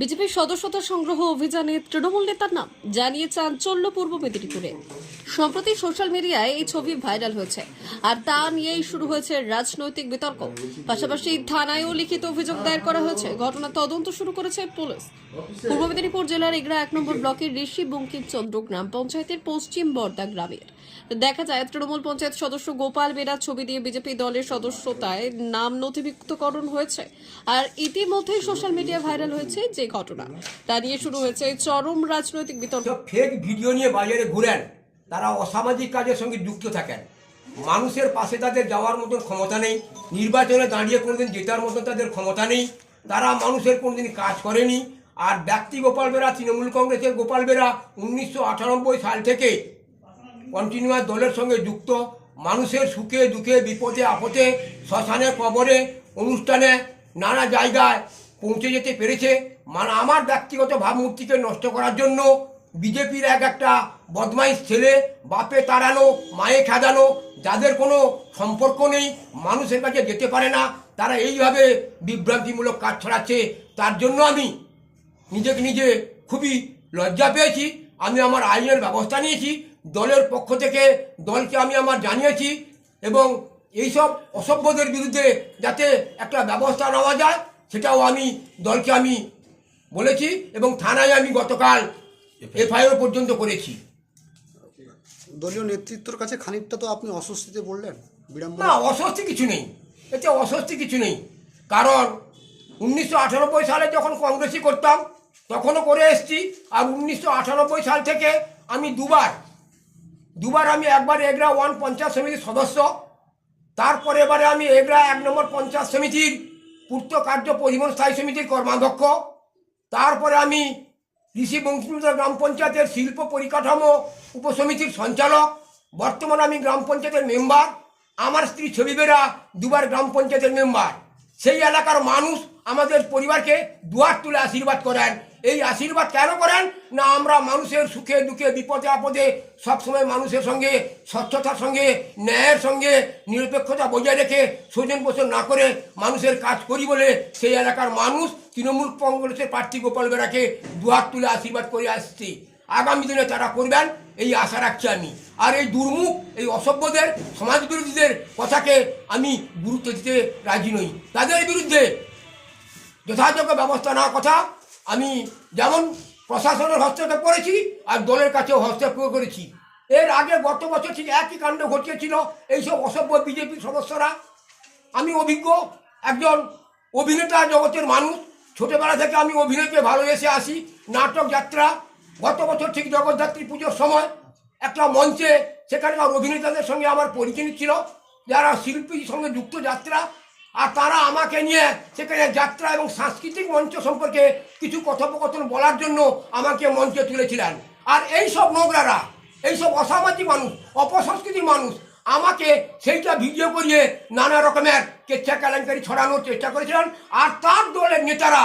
বিজেপির সদস্যতা সংগ্রহ অভিযানে তৃণমূল নেতার নাম জানিয়ে চাঞ্চল্য পূর্ব মেদিনীপুরে। সম্প্রতি সোশ্যাল মিডিয়ায় এই ছবি ভাইরাল হয়েছে। আর তা নিয়েই শুরু হয়েছে রাজনৈতিক বিতর্ক। পাশাপাশি থানায়ও লিখিত অভিযোগ দায়ের করা হয়েছে। ঘটনা তদন্ত শুরু করেছে পুলিশ। পূর্ব মেদিনীপুর জেলার এগরা এক নম্বর ব্লকের ঋষি বঙ্কিমচন্দ্র গ্রাম পঞ্চায়েতের পশ্চিম বর্দা গ্রামের। দেখা যায়, তৃণমূল পঞ্চায়েত সদস্য গোপাল বেরা ছবি দিয়ে বিজেপি দলের সদস্যতায় নাম নথিভুক্তকরণ হয়েছে। আর ইতিমধ্যেই সোশ্যাল মিডিয়া ভাইরাল হয়েছে যে ঘটনা। তা নিয়ে শুরু হয়েছে চরম রাজনৈতিক বিতর্ক। ফেক ভিডিও নিয়ে বাজারে ঘুরেন। তারা অসামাজিক কাজের সঙ্গে যুক্ত থাকেন। মানুষের পাশে তাদের যাওয়ার মতন ক্ষমতা নেই, নির্বাচনে দাঁড়িয়ে কোনোদিন জেতার মতন তাদের ক্ষমতা নেই, তারা মানুষের কোনোদিন কাজ করেনি। আর ব্যক্তি গোপাল বেরা, তৃণমূল কংগ্রেসের গোপাল বেরা উনিশশো আটানব্বই সাল থেকে কন্টিনিউয়াস দলের সঙ্গে যুক্ত। মানুষের সুখে, দুঃখে, বিপদে, আপদে, শ্মশানে, কবরে, অনুষ্ঠানে, নানা জায়গায় পৌঁছে যেতে পেরেছে। মানে আমার ব্যক্তিগত ভাবমূর্তিকে নষ্ট করার জন্য বিজেপির এক একটা বদমাইশ ছেলে, বাপে তাড়ানো মায়ে খেদানো যাদের কোনো সম্পর্ক নেই, মানুষের কাছে যেতে পারে না, তারা এইভাবে বিভ্রান্তিমূলক কাজ ছড়াচ্ছে। তার জন্য আমি নিজেকে নিজে খুবই লজ্জা পেয়েছি। আমি আমার আইনের ব্যবস্থা নিয়েছি, দলের পক্ষ থেকে দলকে আমি আমার জানিয়েছি এবং এইসব অসভ্যদের বিরুদ্ধে যাতে একটা ব্যবস্থা নেওয়া যায়, সেটাও আমি দলকে আমি বলেছি এবং থানায় আমি গতকাল এফআইআর পর্যন্ত করেছি। দলীয় নেতৃত্বর কাছে খানিকটা তো আপনি অস্বস্তিতে বললেন না অস্বস্তি কিছু নেই। এতে অস্বস্তি কিছু নেই। কারণ উনিশশো আটানব্বই সালে যখন কংগ্রেসই করতাম তখনও করে এসছি। আর উনিশশো আটানব্বই সাল থেকে আমি দুবার দুবার আমি একবার এগরা ওয়ান পঞ্চায়েত সমিতির সদস্য। তারপরে এবারে আমি এগরা এক নম্বর পঞ্চায়েত সমিতির পূর্ত কার্য পরিবহন স্থায়ী সমিতির কর্মাধ্যক্ষ। তারপরে আমি ঋষি বঙ্কিমচন্দ্র গ্রাম পঞ্চায়েতের শিল্প পরিকাঠামো উপসমিতির সঞ্চালক। বর্তমানে আমি গ্রাম পঞ্চায়েতের মেম্বার। আমার স্ত্রী ছবি বেরা দুবার গ্রাম পঞ্চায়েতের মেম্বার। সেই এলাকার মানুষ আমাদের পরিবারকে দুয়ার তুলে আশীর্বাদ করেন। এই আশীর্বাদ কেন করেন? না, আমরা মানুষের সুখে, দুঃখে, বিপদে, আপদে সবসময় মানুষের সঙ্গে, স্বচ্ছতার সঙ্গে, ন্যায়ের সঙ্গে, নিরপেক্ষতা বজায় রেখে স্বজন পোষণ না করে মানুষের কাজ করি বলে সেই এলাকার মানুষ তৃণমূল কংগ্রেসের প্রার্থী গোপাল বেড়াকে দুহাত তুলে আশীর্বাদ করে আসছি। আগামী দিনে তারা করবেন, এই আশা রাখছি আমি। আর এই দুর্মুখ, এই অসভ্যদের, সমাজ বিরোধীদের কথাকে আমি গুরুত্ব দিতে রাজি নই। তাদের বিরুদ্ধে যথাযোগ্য ব্যবস্থা নেওয়ার কথা আমি যেমন প্রশাসনের হস্তক্ষেপ করেছি আর দলের কাছেও হস্তক্ষেপ করেছি। এর আগে গত বছর ঠিক একই কাণ্ড ঘটিয়েছিল এইসব অসভ্য বিজেপির সদস্যরা। আমি অভিজ্ঞ, একজন অভিনেতা, জগতের মানুষ। ছোটবেলা থেকে আমি অভিনয়কে ভালোবেসে আসি। নাটক যাত্রা, গত বছর ঠিক জগদ্ধাত্রী পুজোর সময় একটা মঞ্চে সেখানকার অভিনেতাদের সঙ্গে আমার পরিচিত ছিল। যারা শিল্পীর সঙ্গে যুক্ত যাত্রা আর তারা আমাকে নিয়ে সেখানে যাত্রা এবং সাংস্কৃতিক মঞ্চ সম্পর্কে কিছু কথোপকথন বলার জন্য আমাকে মঞ্চে তুলেছিলেন। আর এই সব নোংরারা, এইসব অসামাজিক মানুষ অপসংস্কৃতির মানুষ আমাকে সেইটা ভিডিও করিয়ে নানা রকমের কেচ্ছা কেলেঙ্কারি ছড়ানোর চেষ্টা করেছিলেন। আর তার দলের নেতারা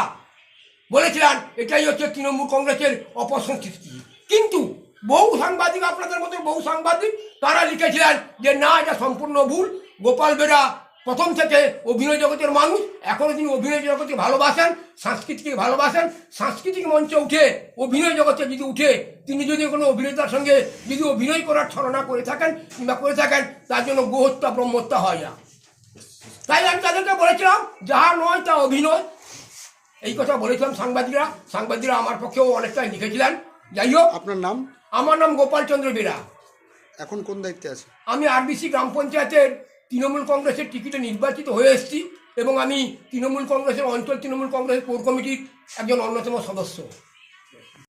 বলেছিলেন, এটাই হচ্ছে তৃণমূল কংগ্রেসের অপসংস্কৃতি। কিন্তু বহু সাংবাদিক, আপনাদের মতো বহু সাংবাদিক, তারা লিখেছিলেন যে, না, এটা সম্পূর্ণ ভুল। গোপাল বেরা প্রথম থেকে অভিনয় জগতের মানুষ এখনও তিনি অভিনয় জগতে ভালোবাসেন সংস্কৃতিকে ভালোবাসেন সাংস্কৃতিক মঞ্চে উঠে অভিনয় জগতে যদি উঠে তিনি যদি কোনো অভিনেতার সঙ্গে যদি অভিনয় করার ছলনা করে থাকেন কিংবা করে থাকেন তার জন্য গোহত্যা ব্রহ্মত্যা হয় না। তাই আমি তাদেরকে বলেছিলাম যাহা নয় তা অভিনয়। এই কথা বলেছিলাম সাংবাদিকরা। সাংবাদিকরা আমার পক্ষেও অনেকটাই লিখেছিলেন। যাই হোক আপনার নাম? আমার নাম গোপাল চন্দ্র বেরা। এখন কোন দায়িত্বে আছে? আমি আরবিসি গ্রাম পঞ্চায়েতের তৃণমূল কংগ্রেসের টিকিটে নির্বাচিত হয়ে এসেছি এবং আমি তৃণমূল কংগ্রেসের অঞ্চল তৃণমূল কংগ্রেসের কোর কমিটির একজন অন্যতম সদস্য।